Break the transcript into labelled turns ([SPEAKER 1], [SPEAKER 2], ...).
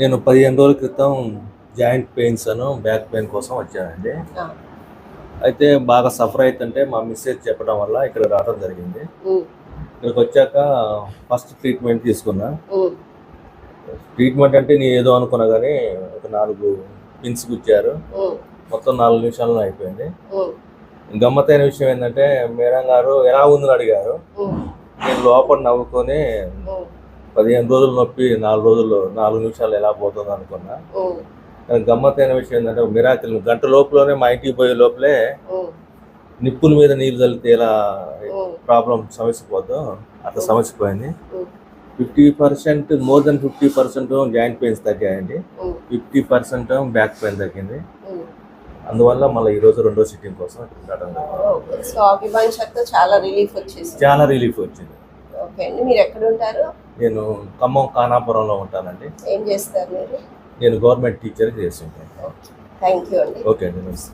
[SPEAKER 1] నేను పదిహేను రోజుల క్రితం జాయింట్ పెయిన్స్ అను బ్యాక్ పెయిన్ కోసం వచ్చానండి. అయితే బాగా సఫర్ అవుతుంటే మా మిస్సెస్ చెప్పడం వల్ల ఇక్కడ రావడం జరిగింది. ఇక్కడికి వచ్చాక ఫస్ట్ ట్రీట్మెంట్ తీసుకున్నా. ట్రీట్మెంట్ అంటే నేను ఏదో అనుకున్నా కానీ ఒక నాలుగు పిన్స్ గుచ్చారు. మొత్తం నాలుగు నిమిషాల్లో అయిపోయింది.
[SPEAKER 2] ఉమ్,
[SPEAKER 1] గమ్మత్తైన విషయం ఏంటంటే మేడం గారు ఎలా ఉందని అడిగారు. నేను లోపల నవ్వుకొని పదిహేను రోజులు నొప్పి నాలుగు రోజులు నాలుగు నిమిషాలు ఎలా పోతుంది అనుకున్నా. గమ్మత్తైన విషయం ఏంటంటే మిరాకిల్ గంట లోపలనే మా ఇంటికి పోయే లోపలే నిప్పుల మీద నీళ్ళు చల్లితే ఎలా ప్రాబ్లం సమస్య పోద్దో అట్లా సమస్య పోయింది. Fifty percent more than fifty percent joint pains తగ్గాయండి. Fifty percent back pain తగ్గింది. అందువల్ల మళ్ళీ ఈరోజు రెండో సిట్టింగ్ కోసం రావడం
[SPEAKER 2] చాలా రిలీఫ్
[SPEAKER 1] చాలా రిలీఫ్ వచ్చింది.
[SPEAKER 2] ఓకే అండి మీరు ఎక్కడ ఉంటారు?
[SPEAKER 1] నేను ఖమ్మం కానాపురంలో ఉంటానండి.
[SPEAKER 2] ఏం చేస్తారు మీరు?
[SPEAKER 1] నేను గవర్నమెంట్ టీచర్ చేస్తుంటాను.
[SPEAKER 2] థ్యాంక్ యూ అండి.
[SPEAKER 1] ఓకే అండి. నమస్తే.